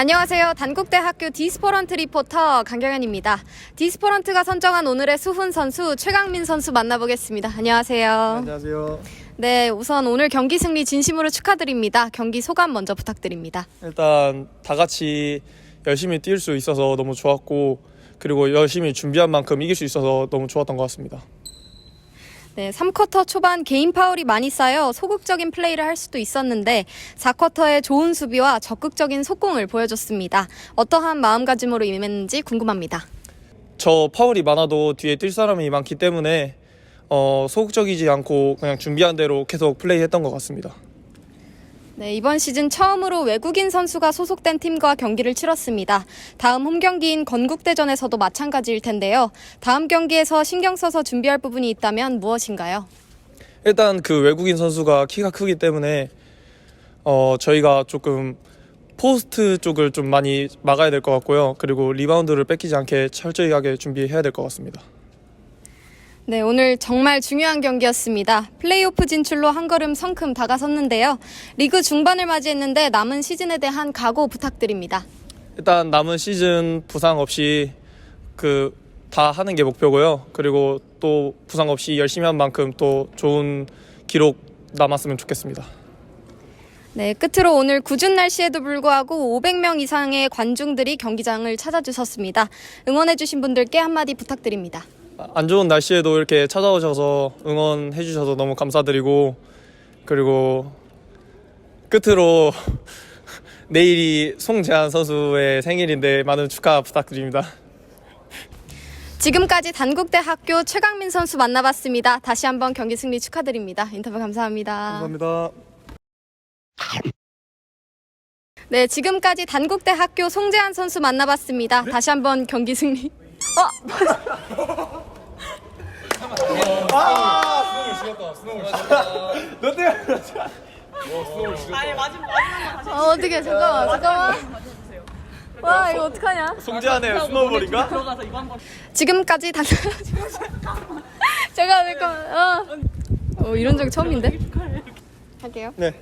안녕하세요. 단국대학교 디스포런트 리포터 강경현입니다. 디스포런트가 선정한 오늘의 수훈 선수 최강민 선수 만나보겠습니다. 안녕하세요. 안녕하세요. 네, 우선 오늘 경기 승리 진심으로 축하드립니다. 경기 소감 먼저 부탁드립니다. 일단 다 같이 열심히 뛸 수 있어서 너무 좋았고 그리고 열심히 준비한 만큼 이길 수 있어서 너무 좋았던 것 같습니다. 네, 3쿼터 초반 개인 파울이 많이 쌓여 소극적인 플레이를 할 수도 있었는데 4쿼터에 좋은 수비와 적극적인 속공을 보여줬습니다. 어떠한 마음가짐으로 임했는지 궁금합니다. 저 파울이 많아도 뒤에 뛸 사람이 많기 때문에 어, 소극적이지 않고 그냥 준비한 대로 계속 플레이했던 것 같습니다. 네, 이번 시즌 처음으로 외국인 선수가 소속된 팀과 경기를 치렀습니다. 다음 홈 경기인 건국대전에서도 마찬가지일 텐데요. 다음 경기에서 신경 써서 준비할 부분이 있다면 무엇인가요? 일단 그 외국인 선수가 키가 크기 때문에 어, 저희가 조금 포스트 쪽을 좀 많이 막아야 될 것 같고요. 그리고 리바운드를 뺏기지 않게 철저하게 준비해야 될 것 같습니다. 네, 오늘 정말 중요한 경기였습니다. 플레이오프 진출로 한 걸음 성큼 다가섰는데요. 리그 중반을 맞이했는데 남은 시즌에 대한 각오 부탁드립니다. 일단 남은 시즌 부상 없이 그 다 하는 게 목표고요. 그리고 또 부상 없이 열심히 한 만큼 또 좋은 기록 남았으면 좋겠습니다. 네, 끝으로 오늘 궂은 날씨에도 불구하고 500명 이상의 관중들이 경기장을 찾아주셨습니다. 응원해주신 분들께 한마디 부탁드립니다. 안 좋은 날씨에도 이렇게 찾아오셔서 응원해 주셔서 너무 감사드리고 그리고 끝으로 내일이 송재한 선수의 생일인데 많은 축하 부탁드립니다. 지금까지 단국대 학교 최강민 선수 만나봤습니다. 다시 한번 경기 승리 축하드립니다. 인터뷰 감사합니다. 감사합니다. 네, 지금까지 단국대 학교 송재한 선수 만나봤습니다. 다시 한번 경기 승리. 어? 어, 어떻게 잠깐만 잠깐만. 와 이거 어떡하냐? 송재한의 스노우볼인가? 지금까지 단 잠깐 잠깐 어. 어 이런 적 처음인데. 할게요. 네.